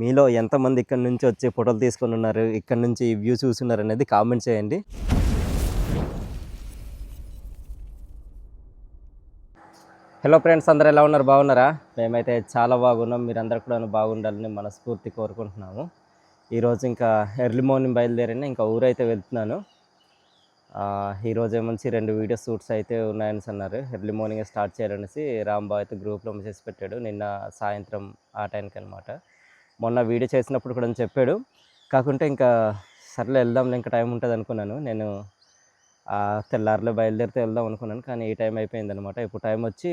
మీలో ఎంతమంది ఇక్కడ నుంచి వచ్చి ఫోటోలు తీసుకొని ఉన్నారు ఇక్కడ నుంచి వ్యూ చూస్తున్నారు అనేది కామెంట్ చేయండి. హలో ఫ్రెండ్స్ అందరు ఎలా ఉన్నారు? బాగున్నారా? మేమైతే చాలా బాగున్నాం. మీరందరూ కూడా బాగుండాలని మనస్ఫూర్తి కోరుకుంటున్నాము. ఈరోజు ఇంకా ఎర్లీ మార్నింగ్ బయలుదేరిన ఇంకా ఊరైతే వెళ్తున్నాను. ఈరోజు ఏమొచ్చి రెండు వీడియో షూట్స్ అయితే ఉన్నాయని అన్నారు. ఎర్లీ మార్నింగ్ స్టార్ట్ చేయాలనేసి రాంబాబు అయితే గ్రూప్లో మెసేజ్ పెట్టాడు. నిన్న సాయంత్రం ఆ టైంకి అనమాట మొన్న వీడియో చేసినప్పుడు కూడా చెప్పాడు. కాకుంటే ఇంకా సర్లే వెళ్దాం ఇంకా టైం ఉంటుంది అనుకున్నాను. నేను తెల్లారిలో బయలుదేరితే వెళ్దాం అనుకున్నాను కానీ ఈ టైం అయిపోయిందనమాట ఇప్పుడు టైం వచ్చి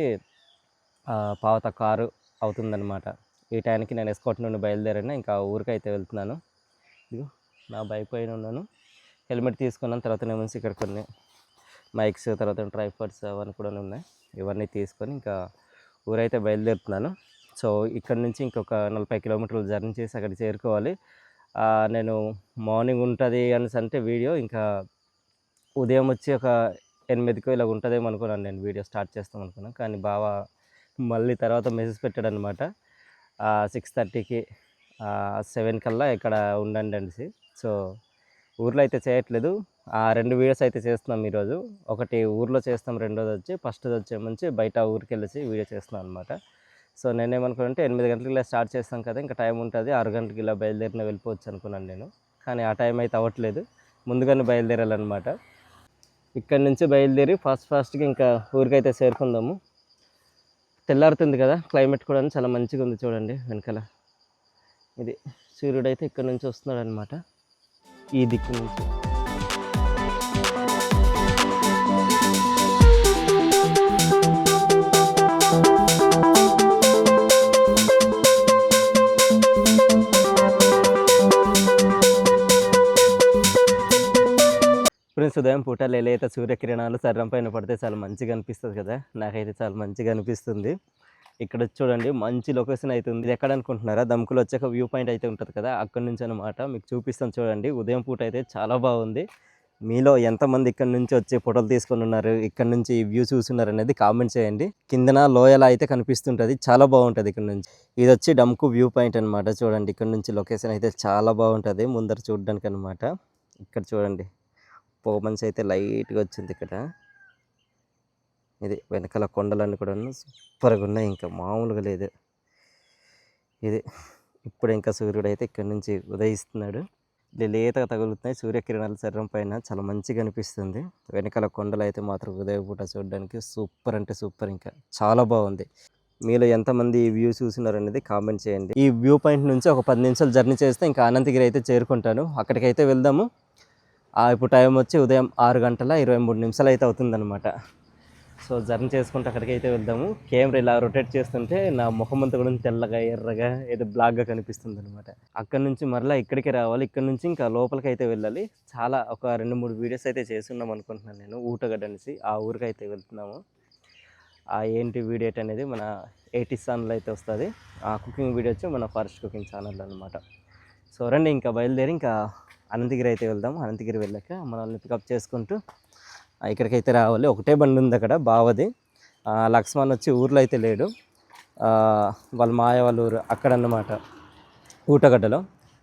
పావత కారు అవుతుందనమాట ఈ టైంకి నేను ఎస్కోట్ నుండి బయలుదేరాను ఇంకా ఊరికి అయితే వెళ్తున్నాను. ఇదిగో నా బైక్ పైన ఉన్నాను. హెల్మెట్ తీసుకున్నాను తర్వాత నేను ఇక్కడ కొన్ని మైక్స్ తర్వాత ట్రైపాడ్స్ అవన్నీ కూడా ఉన్నాయి. ఇవన్నీ తీసుకొని ఇంకా ఊరైతే బయలుదేరుతున్నాను. సో ఇక్కడ నుంచి ఇంకొక నలభై కిలోమీటర్లు జర్నీ చేసి అక్కడ చేరుకోవాలి. నేను మార్నింగ్ ఉంటుంది అనేసి అంటే వీడియో ఇంకా ఉదయం వచ్చి ఒక ఎనిమిదికో ఇలా ఉంటుందేమో అనుకున్నాను నేను వీడియో స్టార్ట్ చేస్తాం అనుకున్నాను. కానీ బావ మళ్ళీ తర్వాత మెసేజ్ పెట్టాడు అనమాట సిక్స్ థర్టీకి సెవెన్ కల్లా ఇక్కడ ఉండండి అనేసి. సో ఊర్లో అయితే చేయట్లేదు. ఆ రెండు వీడియోస్ అయితే చేస్తున్నాం ఈరోజు. ఒకటి ఊర్లో చేస్తాం రెండోది వచ్చి ఫస్ట్ది వచ్చే మంచి బయట ఊరికి వెళ్ళేసి వీడియో చేస్తున్నాం అనమాట సో నేనేమనుకున్నానంటే ఎనిమిది గంటలకు ఇలా స్టార్ట్ చేస్తాం కదా ఇంకా టైం ఉంటుంది. ఆరు గంటలకు ఇలా బయలుదేరిన వెళ్ళిపోవచ్చు అనుకున్నాను నేను. కానీ ఆ టైం అయితే అవ్వట్లేదు. ముందుగానే బయలుదేరాలన్నమాట. ఇక్కడ నుంచి బయలుదేరి ఫాస్ట్ ఫాస్ట్గా ఇంకా ఊరికైతే చేరుకుందాము. తెల్లారుతుంది కదా క్లైమేట్ కూడా చాలా మంచిగా ఉంది చూడండి వెనకాల. ఇది సూర్యుడు అయితే ఇక్కడ నుంచి వస్తున్నాడు అనమాట ఈ దిక్కు నుంచి. ఫ్రెండ్స్ ఉదయం పూట అయితే సూర్యకిరణాలు సర్రం పైన పడితే చాలా మంచిగా అనిపిస్తుంది కదా? నాకైతే చాలా మంచిగా అనిపిస్తుంది. ఇక్కడ చూడండి మంచి లొకేషన్ అయితే ఉంది. ఇది ఎక్కడ అనుకుంటున్నారా? దమ్కులు వచ్చాక వ్యూ పాయింట్ అయితే ఉంటుంది కదా? అక్కడి నుంచి అనమాట మీకు చూపిస్తాను చూడండి. ఉదయం పూట అయితే చాలా బాగుంది. మీలో ఎంతమంది ఇక్కడ నుంచి వచ్చి ఫోటోలు తీసుకొని ఉన్నారు? ఇక్కడ నుంచి వ్యూ చూస్తున్నారు అనేది కామెంట్ చేయండి. కిందన లోయలా అయితే కనిపిస్తుంటుంది. చాలా బాగుంటుంది ఇక్కడ నుంచి. ఇది వచ్చి డమ్కు వ్యూ పాయింట్ అనమాట చూడండి ఇక్కడ నుంచి లొకేషన్ అయితే చాలా బాగుంటుంది. ముందర చూడడానికి అనమాట ఇక్కడ చూడండి. పొగమంచి అయితే లైట్గా వచ్చింది ఇక్కడ. ఇది వెనకాల కొండలన్నీ కూడా సూపర్గా ఉన్నాయి. ఇంకా మామూలుగా లేదు. ఇది ఇప్పుడు ఇంకా సూర్యుడు అయితే ఇక్కడ నుంచి ఉదయిస్తున్నాడు. ఇది లేతగా తగులుతున్నాయి. సూర్యకిరణాల శరీరం పైన చాలా మంచిగా అనిపిస్తుంది. వెనకాల కొండలు అయితే మాత్రం ఉదయపూట చూడడానికి సూపర్ అంటే సూపర్ ఇంకా. చాలా బాగుంది. మీలో ఎంతమంది ఈ వ్యూ చూసినారనేది కామెంట్ చేయండి. ఈ వ్యూ పాయింట్ నుంచి ఒక పది నిమిషాలు జర్నీ చేస్తే ఇంకా అనంతగిరి అయితే చేరుకుంటాను. అక్కడికైతే వెళ్దాము. ఇప్పుడు టైం వచ్చి ఉదయం ఆరు గంటల ఇరవై మూడు నిమిషాలు అయితే అవుతుందన్నమాట. సో జర్నీ చేసుకుంటే అక్కడికి అయితే వెళ్దాము. కెమెరా ఇలా రొటేట్ చేస్తుంటే నా ముఖం అంతా కూడా తెల్లగా ఎర్రగా ఏదో బ్లాక్గా కనిపిస్తుంది అనమాట అక్కడి నుంచి మరలా ఇక్కడికి రావాలి. ఇక్కడ నుంచి ఇంకా లోపలికి అయితే వెళ్ళాలి. చాలా ఒక రెండు మూడు వీడియోస్ అయితే చేస్తున్నాం అనుకుంటున్నాను నేను ఊటగడ్డ అనేసి ఆ ఊరికి అయితే వెళ్తున్నాము. ఆ ఏంటి వీడియో అనేది మన ఎయిటీ ఛానల్ అయితే వస్తుంది. ఆ కుకింగ్ వీడియో వచ్చి మన ఫారెస్ట్ కుకింగ్ ఛానల్ అనమాట సో రండి ఇంకా బయలుదేరి ఇంకా అనంతగిరి అయితే వెళ్దాం. అనంతగిరి వెళ్ళాక మనల్ని పికప్ చేసుకుంటూ ఇక్కడికైతే రావాలి. ఒకటే బండి ఉంది అక్కడ బావది. లక్ష్మణ్ వచ్చి ఊర్లో అయితే లేడు. వాళ్ళ మాయ వాళ్ళ ఊరు అక్కడ అన్నమాట ఊటగడ్డలో.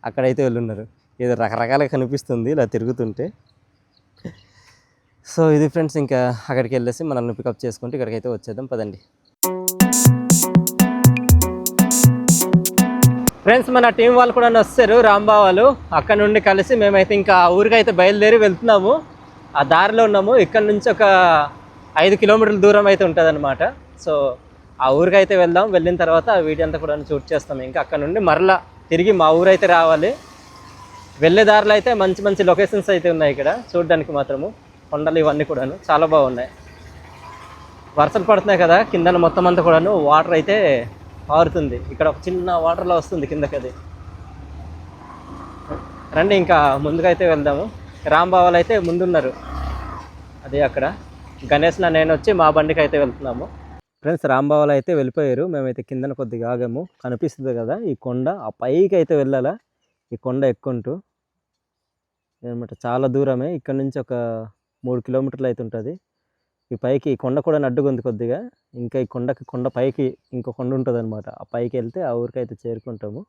అక్కడైతే వెళ్ళున్నారు. ఇది రకరకాలుగా కనిపిస్తుంది ఇలా తిరుగుతుంటే. సో ఇది ఫ్రెండ్స్ ఇంకా అక్కడికి వెళ్ళేసి మనల్ని పికప్ చేసుకుంటూ ఇక్కడికైతే వచ్చేద్దాం. పదండి. ఫ్రెండ్స్ మన టీం వాళ్ళు కూడా వస్తారు రాంబా వాళ్ళు. అక్కడ నుండి కలిసి మేమైతే ఇంకా ఆ ఊరికైతే బయలుదేరి వెళ్తున్నాము. ఆ దారిలో ఉన్నాము. ఇక్కడ నుంచి ఒక ఐదు కిలోమీటర్ల దూరం అయితే ఉంటుంది సో ఆ ఊరికైతే వెళ్దాం. వెళ్ళిన తర్వాత ఆ వీడియో అంతా కూడా షూట్ చేస్తాం. ఇంకా అక్కడ నుండి మరలా తిరిగి మా ఊరైతే రావాలి. వెళ్ళే దారిలో అయితే మంచి మంచి లొకేషన్స్ అయితే ఉన్నాయి ఇక్కడ. చూడడానికి మాత్రము. కొండలు ఇవన్నీ కూడాను. చాలా బాగున్నాయి. వర్షాలు పడుతున్నాయి కదా. కిందన మొత్తం అంతా కూడాను. వాటర్ అయితే పారుతుంది ఇక్కడ ఒక చిన్న వాటర్లో వస్తుంది కిందకి అది రండి ఇంకా ముందుగా అయితే వెళ్దాము. రాంబావాలు అయితే ముందున్నారు. అదే అక్కడ. గణేష్ నా నేను వచ్చి మా బండికి అయితే వెళ్తున్నాము. ఫ్రెండ్స్ రాంబావాలు అయితే వెళ్ళిపోయారు. మేమైతే కిందన కొద్దిగా ఆగాము. కనిపిస్తుంది కదా ఈ కొండ. ఆ పైకి అయితే వెళ్ళాలా? ఈ కొండ ఎక్కుంటూ. అనమాట చాలా దూరమే. ఇక్కడ నుంచి ఒక మూడు కిలోమీటర్లు అయితే ఉంటుంది ఈ పైకి ఈ కొండ కూడా అడ్డుగా కొద్దిగా. ఇంకా ఈ కొండకి కొండ పైకి ఇంకో కొండ ఉంటుంది అనమాట ఆ పైకి వెళ్తే ఆ ఊరికి అయితే చేరుకుంటాము.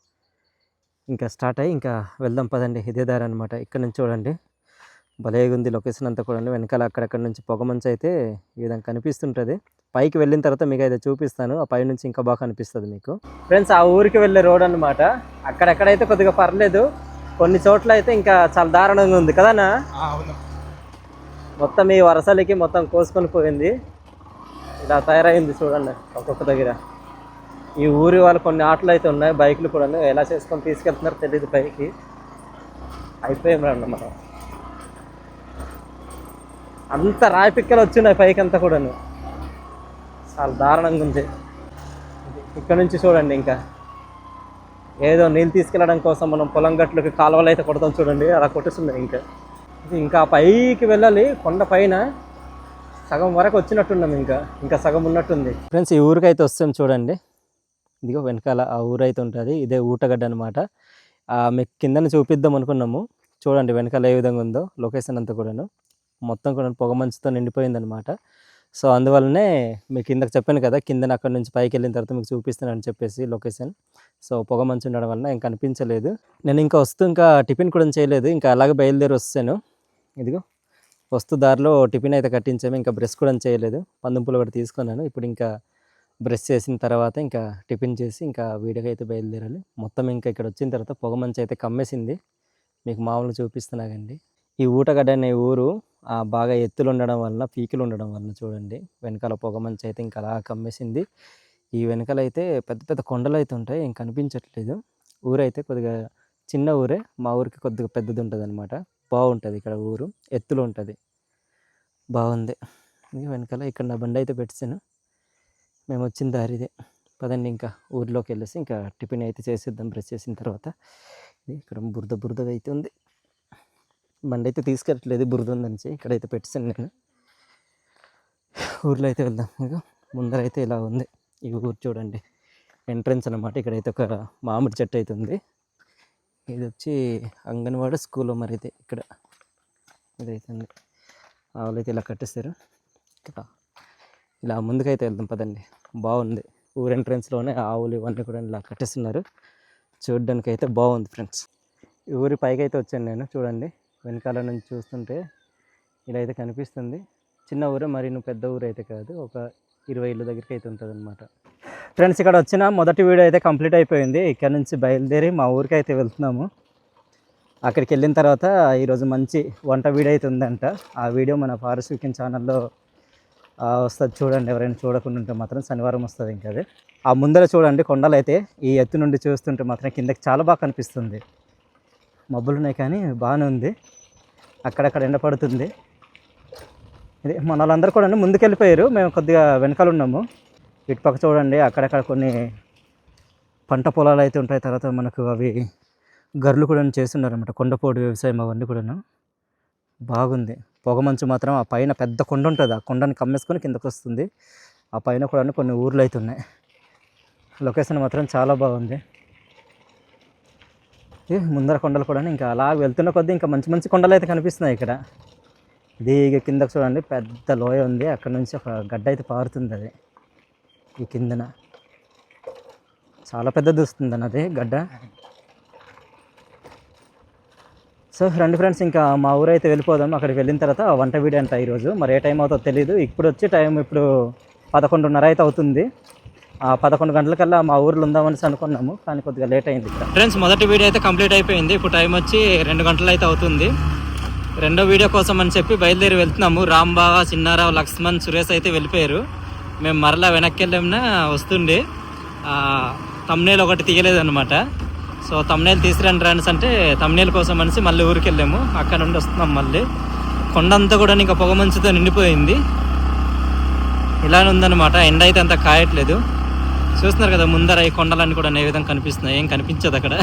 ఇంకా స్టార్ట్ అయ్యి ఇంకా వెళ్దాం పదండి. ఇదే దారి అనమాట ఇక్కడ నుంచి చూడండి. భలేగా ఉంది లొకేషన్ అంతా కూడా వెనకాల అక్కడక్కడ నుంచి పొగమంచు అయితే ఈ విధంగా కనిపిస్తుంటుంది. పైకి వెళ్ళిన తర్వాత మీకు అయితే చూపిస్తాను. ఆ పై నుంచి ఇంకా బాగా కనిపిస్తుంది మీకు. ఫ్రెండ్స్ ఆ ఊరికి వెళ్ళే రోడ్ అనమాట అక్కడెక్కడైతే కొద్దిగా పర్లేదు. కొన్ని చోట్ల అయితే ఇంకా చాలా దారుణంగా ఉంది. కదనా మొత్తం ఈ వరసలకి మొత్తం కోసుకొని పోయింది. ఇలా తయారైంది చూడండి ఒక్కొక్క దగ్గర. ఈ ఊరి వాళ్ళు కొన్ని ఆటలు అయితే ఉన్నాయి బైకులు కూడా ఎలా చేసుకొని తీసుకెళ్తున్నారో తెలియదు పైకి. అయిపోయాం రండి మనం. అంత రాయి పిక్కలు వచ్చినాయి పైకి అంతా కూడాను. చాలా దారుణంగా ఉంది. ఇక్కడ నుంచి చూడండి ఇంకా. ఏదో నీళ్ళు తీసుకెళ్ళడం కోసం మనం పొలం గట్లకి కాలువలు అయితే కొడతాం చూడండి. అలా కొట్టేస్తున్నాయి ఇంకా. ఇంకా పైకి వెళ్ళాలి కొండ పైన. సగం వరకు వచ్చినట్టున్నాం ఇంకా ఇంకా సగం ఉన్నట్టుంది. ఫ్రెండ్స్ ఈ ఊరికి అయితే వస్తాం చూడండి. ఇదిగో వెనకాల ఆ ఊరైతే ఉంటుంది ఇదే ఊటగడ్డ అనమాట మీకు కిందని చూపిద్దాం అనుకున్నాము. చూడండి వెనకాల ఏ విధంగా ఉందో లొకేషన్ అంతా కూడాను. మొత్తం కూడా పొగ మంచుతో నిండిపోయిందనమాట సో అందువల్లనే మీకు కిందకి చెప్పాను కదా కిందన అక్కడ నుంచి పైకి వెళ్ళిన తర్వాత మీకు చూపిస్తానని చెప్పేసి లొకేషన్. సో పొగ మంచు ఉండడం వలన ఇంకా కనిపించలేదు. నేను ఇంకా వస్తూ ఇంకా టిఫిన్ కూడా చేయలేదు ఇంకా అలాగే బయలుదేరి వస్తాను. ఇదిగో. వస్తూ దారిలో టిఫిన్ అయితే కట్టించాము ఇంకా బ్రష్ కూడా చేయలేదు. పందుంపులు కూడా తీసుకున్నాను. ఇప్పుడు ఇంకా బ్రష్ చేసిన తర్వాత ఇంకా టిఫిన్ చేసి ఇంకా వీడియోకి అయితే బయలుదేరాలి. మొత్తం ఇంకా ఇక్కడ వచ్చిన తర్వాత పొగ మంచు అయితే కమ్మేసింది. మీకు మామూలుగా చూపిస్తున్నాగండి ఈ ఊటగడ్డ అనే ఊరు ఆ, బాగా ఎత్తులు ఉండడం వలన పీకులు ఉండడం వలన చూడండి. వెనకాల పొగ అయితే ఇంకా అలా కమ్మేసింది. ఈ వెనకాల అయితే పెద్ద పెద్ద కొండలు అయితే ఉంటాయి. ఏం కనిపించట్లేదు. ఊరైతే కొద్దిగా చిన్న ఊరే. మా ఊరికి కొద్దిగా పెద్దది ఉంటుంది అనమాట బాగుంటుంది ఇక్కడ ఊరు. ఎత్తులో ఉంటుంది. బాగుంది. వెనకాల ఇక్కడ నా బండి అయితే పెట్టాను మేము వచ్చిన దారిదే. పదండి ఇంకా ఊర్లోకి వెళ్ళేసి ఇంకా టిఫిన్ అయితే చేసేద్దాం బ్రష్ చేసిన తర్వాత. ఇది ఇక్కడ బురద బురద అయితే ఉంది. బండి అయితే తీసుకెళ్ళట్లేదు బురద ఉందని ఇక్కడైతే పెట్టాను నేను. ఊర్లో అయితే వెళ్దాం ఇంకా ముందర అయితే ఇలా ఉంది. ఈ ఊరు చూడండి. ఎంట్రన్స్ అనమాట ఇక్కడైతే ఒక మామిడి చెట్టు అయితే ఉంది. ఇది వచ్చి అంగన్వాడీ స్కూల్ మరి అయితే ఇక్కడ. ఇదైతే ఉంది ఆవులైతే ఇలా కట్టేస్తారు ఇక్కడ ఇలా ముందుకైతే వెళ్దాం పదండి. బాగుంది ఊరు ఎంట్రన్స్లోనే ఆవులు ఇవన్నీ కూడా ఇలా కట్టేస్తున్నారు. చూడడానికి అయితే బాగుంది ఫ్రెండ్స్. ఈ ఊరి పైకి అయితే వచ్చాను నేను చూడండి. వెనకాల నుంచి చూస్తుంటే ఇలా అయితే కనిపిస్తుంది. చిన్న ఊరే మరి నువ్వు పెద్ద ఊరు అయితే కాదు. ఒక ఇరవై ఇళ్ళ దగ్గరికి అయితే ఉంటుంది అనమాట ఫ్రెండ్స్ ఇక్కడ వచ్చిన మొదటి వీడియో అయితే కంప్లీట్ అయిపోయింది. ఇక్కడ నుంచి బయలుదేరి మా ఊరికి అయితే వెళ్తున్నాము. అక్కడికి వెళ్ళిన తర్వాత ఈరోజు మంచి వంట వీడియో అయితే ఉందంట. ఆ వీడియో మన ఫారెస్ట్ వీకెండ్ ఛానల్లో వస్తుంది చూడండి. ఎవరైనా చూడకుండా ఉంటే మాత్రం శనివారం వస్తుంది ఇంకా అది. ఆ ముందర చూడండి కొండలు అయితే ఈ ఎత్తు నుండి చూస్తుంటే మాత్రం కిందకి చాలా బాగా కనిపిస్తుంది. మబ్బులు ఉన్నాయి కానీ బాగానే ఉంది. అక్కడక్కడ ఎండ పడుతుంది. ఇది మన వాళ్ళందరూ కూడా ముందుకు వెళ్ళిపోయారు మేము కొద్దిగా వెనకాల ఉన్నాము. ఇటు పక్క చూడండి అక్కడక్కడ కొన్ని పంట పొలాలు అయితే ఉంటాయి. తర్వాత మనకు అవి గర్లు కూడా చేస్తున్నారు అనమాట కొండపోడు వ్యవసాయం అవన్నీ కూడాను. బాగుంది. పొగమంచు మాత్రం ఆ పైన పెద్ద కొండ ఉంటుంది. ఆ కొండని కమ్మేసుకొని కిందకు వస్తుంది. ఆ పైన కూడా కొన్ని ఊర్లు అయితే ఉన్నాయి. లొకేషన్ మాత్రం చాలా బాగుంది. ఏ ముందర కొండలు కూడా ఇంకా అలా వెళ్తున్న కొద్దీ ఇంకా మంచి మంచి కొండలు అయితే కనిపిస్తున్నాయి ఇక్కడ. ఇది కిందకు చూడండి పెద్ద లోయ ఉంది. అక్కడ నుంచి ఒక గడ్డ అయితే పారుతుంది అది. ఈ కిందన. చాలా పెద్దది వస్తుంది అన్నది గడ్డ. సో రండి ఫ్రెండ్స్ ఇంకా మా ఊరు అయితే వెళ్ళిపోదాం. అక్కడికి వెళ్ళిన తర్వాత వంట వీడియో అంట ఈరోజు. మరి ఏ టైం అవుతుందో తెలియదు ఇప్పుడు వచ్చి టైం ఇప్పుడు పదకొండున్నర అయితే అవుతుంది. ఆ పదకొండు గంటలకల్లా మా ఊర్లో ఉందామని అనుకున్నాము కానీ కొద్దిగా లేట్ అయింది ఇక్కడ. ఫ్రెండ్స్ మొదటి వీడియో అయితే కంప్లీట్ అయిపోయింది. ఇప్పుడు టైం వచ్చి రెండు గంటలు అయితే అవుతుంది. రెండో వీడియో కోసం అని చెప్పి బయలుదేరి వెళ్తున్నాము. రాంబావ చిన్నారావు లక్ష్మణ్ సురేష్ అయితే వెళ్ళిపోయారు. మేము మరలా వెనక్కి వెళ్ళామన్నా వస్తుండే తమ్నేల్ ఒకటి తీయలేదు అనమాట సో తమ్నేల్ తీసుకురండి రాన్స్ అంటే తమ్నేల్ కోసం అనేసి మళ్ళీ ఊరికి వెళ్ళాము అక్కడ నుండి వస్తున్నాం మళ్ళీ. కొండంతా కూడా ఇంకా పొగ మంచుతో నిండిపోయింది. ఇలానే ఉందన్నమాట. ఎండ అయితే అంత కాయట్లేదు. చూస్తున్నారు కదా ముందర ఈ కొండలన్నీ కూడా ఏ విధంగా కనిపిస్తున్నాయి ఏం కనిపించదు అక్కడ.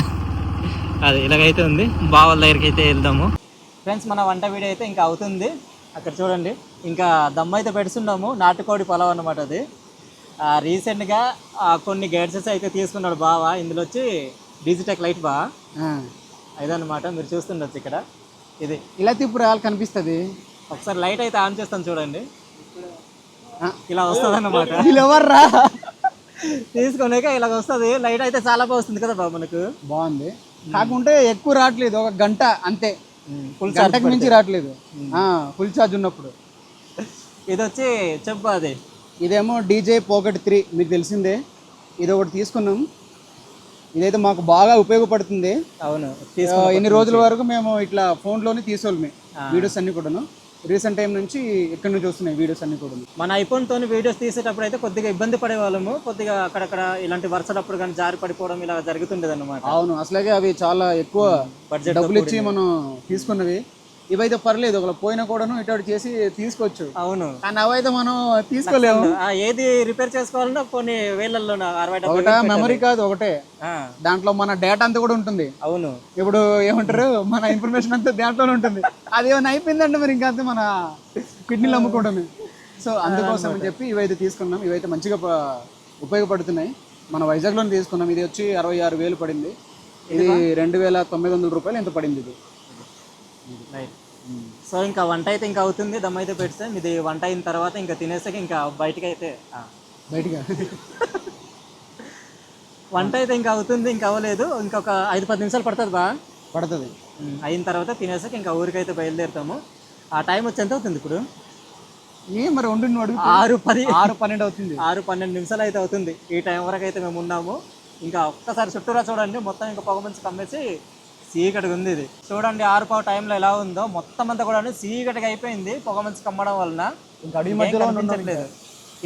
అది ఇలాగైతే ఉంది. బావల దగ్గరికి అయితే వెళ్దాము. ఫ్రెండ్స్ మన వంట వీడియో అయితే ఇంకా అవుతుంది. అక్కడ చూడండి. ఇంకా దమ్ అయితే పెడుతున్నాము నాటుకోడి పొలం అన్నమాట అది. రీసెంట్గా కొన్ని గైడ్సెస్ అయితే తీసుకున్నాడు బావ. ఇందులో వచ్చి డిజిటెక్ లైట్ బా. ఇదన్నమాట. మీరు చూస్తుండొచ్చు ఇక్కడ. ఇది. ఇలా తిప్పుడు రావాలి కనిపిస్తుంది? ఒకసారి లైట్ అయితే ఆన్ చేస్తాను చూడండి. ఇలా వస్తుంది అన్నమాట వీళ్ళు ఎవర్రా? తీసుకునేక ఇలా వస్తుంది. లైట్ అయితే చాలా బాగా వస్తుంది కదా బాబు మనకు. బాగుంది. కాకుంటే ఎక్కువ రావట్లేదు. ఒక గంట అంతే. ఫుల్ గంటకు మించి రావట్లేదు. ఫుల్ ఛార్జ్ ఉన్నప్పుడు. ఇది వచ్చి చెప్పు అది. ఇదేమో డీజే పోకెట్ త్రీ మీకు తెలిసిందే. ఇది ఒకటి తీసుకున్నాం. ఇదైతే మాకు బాగా ఉపయోగపడుతుంది. అవును ఆ, ఇన్ని రోజుల వరకు మేము ఇట్లా ఫోన్లోనే తీసుకోవాలి వీడియోస్ అన్ని కూడాను. రీసెంట్ టైం నుంచి ఇక్కడ నుంచి వస్తున్నాయి వీడియోస్ అన్ని కూడా? మన ఐఫోన్ తోని వీడియోస్ తీసేటప్పుడు అయితే కొద్దిగా ఇబ్బంది పడే వాళ్ళము కొద్దిగా అక్కడక్కడ ఇలాంటి వర్షాలప్పుడు కానీ జారి పడిపోవడం ఇలా జరుగుతుండేది అనమాట అవును అసలాగే అవి చాలా ఎక్కువ బడ్జెట్ డబ్బులు ఇచ్చి మనం తీసుకున్నవి. ఇవైతే పర్లేదు ఒకవేళ పోయినా కూడాను ఇటు చేసి తీసుకోవచ్చు అవును. కానీ అవైతే మనం తీసుకోలేము. ఏది రిపేర్ చేసుకోవాలన్నా కొన్ని వేలల్లో ఒకట మెమరీ కాదు ఒకటే. దాంట్లో మన డేటా అంతా కూడా ఉంటుంది. అవును. ఇప్పుడు ఏమంటారు మన ఇన్ఫర్మేషన్ అంతా దాంట్లోనే ఉంటుంది. అది ఏమైనా అయిపోయిందంటే మరి ఇంకా మన కిడ్నీలు అమ్ముకోవడమే. సో అందుకోసం అని చెప్పి ఇవైతే తీసుకున్నాం. ఇవైతే మంచిగా ఉపయోగపడుతున్నాయి. మన వైజాగ్లోనే తీసుకున్నాం. ఇది వచ్చి అరవై ఆరు వేలు పడింది. ఇది రెండు వేల తొమ్మిది వందల రూపాయలు ఎంత పడింది ఇది? రైట్ సో ఇంకా వంట అయితే ఇంకా అవుతుంది. దమ్ అయితే పెడితే. ఇది వంట అయిన తర్వాత ఇంకా తినేసాక ఇంకా బయటకి అయితే. బయటగా వంట అయితే ఇంకా అవుతుంది ఇంకా అవ్వలేదు. ఇంకొక ఐదు పది నిమిషాలు పడుతుంది బా. పడుతుంది. అయిన తర్వాత తినేసాక ఇంకా ఊరికైతే బయలుదేరుతాము. ఆ టైం వచ్చి ఎంత అవుతుంది ఇప్పుడు? ఏ మరి ఉండి అడుగు ఆరు పది. ఆరు పన్నెండు అవుతుంది. ఆరు పన్నెండు నిమిషాలు అయితే అవుతుంది. ఈ టైం వరకు అయితే మేము ఉన్నాము. ఇంకా ఒక్కసారి చుట్టూరా చూడండి. మొత్తం ఇంకా పొగ మంచి కమ్మేసి చీకటిగా ఉంది ఇది. చూడండి ఆరు పావు టైంలో ఎలా ఉందో. మొత్తం అంతా కూడా చీకటిగా అయిపోయింది. పొగ మంచి కమ్మడం వలన. కనిపించట్లేదు.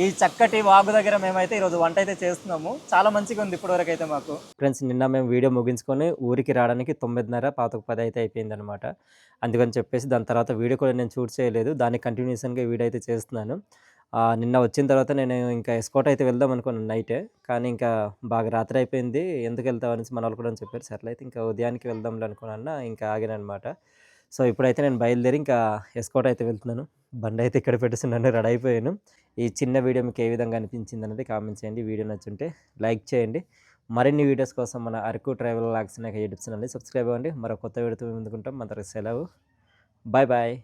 ఈ చక్కటి వాగు దగ్గర మేమైతే ఈరోజు వంట అయితే చేస్తున్నాము. చాలా మంచిగా ఉంది ఇప్పటివరకు అయితే మాకు. ఫ్రెండ్స్ నిన్న మేము వీడియో ముగించుకొని ఊరికి రావడానికి తొమ్మిదిన్నర పాతకు పది అయితే అయిపోయింది అనమాట అందుకని చెప్పేసి దాని తర్వాత వీడియో కూడా నేను షూట్ చేయలేదు. దాన్ని కంటిన్యూషన్గా వీడియో అయితే చేస్తున్నాను. నిన్న వచ్చిన తర్వాత నేను ఇంకా ఎస్కోట్ అయితే వెళ్దాం అనుకున్నాను నైటే కానీ ఇంకా బాగా రాత్రి అయిపోయింది. ఎందుకు వెళ్తావు అనేసి మన వాళ్ళు కూడా చెప్పారు. సర్లే అయితే ఇంకా ఉదయానికి వెళ్దాంలే అనుకున్నా ఇంకా ఆగాను అనమాట సో ఇప్పుడైతే నేను బయలుదేరి ఇంకా ఎస్కోట్ అయితే వెళ్తున్నాను. బండి అయితే ఇక్కడ పెట్టేస్తున్నాను రెడీ అయిపోయాను. ఈ చిన్న వీడియో మీకు ఏ విధంగా అనిపించింది అనేది కామెంట్ చేయండి. వీడియో నచ్చుంటే లైక్ చేయండి. మరిన్ని వీడియోస్ కోసం మన అరకు ట్రావెల్ లాగ్స్ నాకు యూట్యూబ్ ఛానల్ని సబ్స్క్రైబ్ అవ్వండి. మరో కొత్త వీడియోతో ముందుకుంటాం. మన సెలవు. Bye bye